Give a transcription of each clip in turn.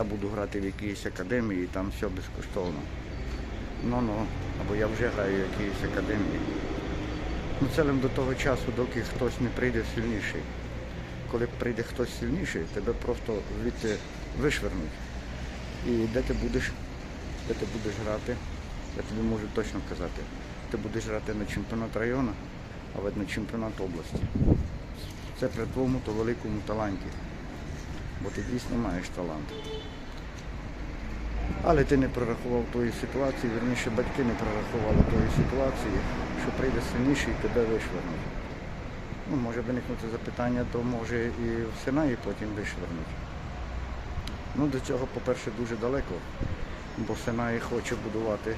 я буду грати в якійсь академії, там все безкоштовно. Ну ну, або я вже граю в якійсь академії. Ну це лише до того часу, доки хтось не прийде сильніший. Коли прийде хтось сильніший, тебе просто звідти вишвернуть. І де ти будеш, де ти будеш грати, я тобі можу точно казати. Ти будеш грати на чемпіонат району, або на чемпіонат області. Це при твоєму то великому таланті. Бо ти дійсно маєш талант. Але ти не прорахував тої ситуації, вірніше батьки не прорахували тої ситуації, що прийде сильніший і тебе вишвернуть. Ну, може виникнути запитання, то може і в Синаї потім вишвернуть. Ну, до цього, по-перше, дуже далеко, бо Синай хоче будувати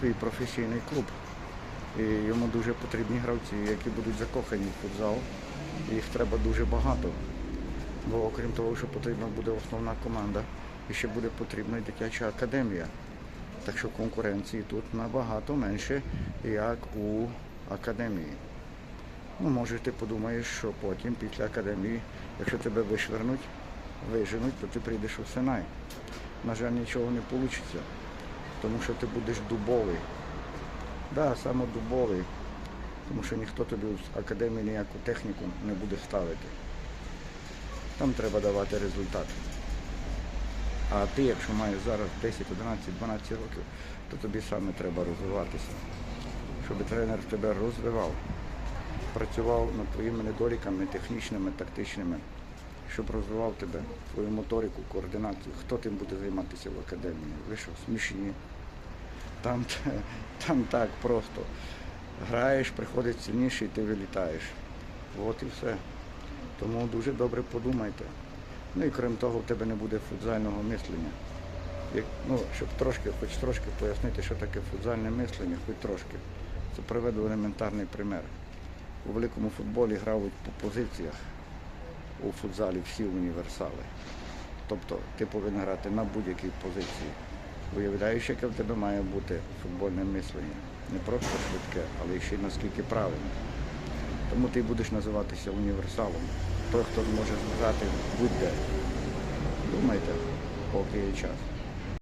свій професійний клуб. І йому дуже потрібні гравці, які будуть закохані в футзал. Їх треба дуже багато. Бо окрім того, що потрібна буде основна команда, і ще буде потрібна і дитяча академія. Так що конкуренції тут набагато менше, як у академії. Ну, може, ти подумаєш, що потім, після академії, якщо тебе вишвернуть, виженуть, то ти прийдеш у Синай. На жаль, нічого не вийде, тому що ти будеш дубовий. Так, да, саме дубовий, тому що ніхто тобі з академії ніяку техніку не буде ставити. Там треба давати результат. А ти, якщо маєш зараз 10, 11, 12 років, то тобі саме треба розвиватися, щоб тренер тебе розвивав, працював над твоїми недоліками технічними, тактичними, щоб розвивав тебе, твою моторику, координацію. Хто тим буде займатися в академії? Ви що, смішні? Там, там так просто. Граєш, приходить сильніший, ти вилітаєш. От і все. Тому дуже добре подумайте. Ну і крім того, в тебе не буде футзального мислення. Як, ну, щоб трошки, хоч трошки пояснити, що таке футзальне мислення, хоч трошки. Це приведу елементарний пример. У великому футболі грають по позиціях. У футзалі всі універсали. Тобто ти повинен грати на будь-якій позиції. Уявляєш, яке в тебе має бути футбольне мислення. Не просто швидке, але ще й наскільки правильне. Тому ти будеш називатися універсалом. Той, хто зможе грати будь-де. Думайте, поки є час.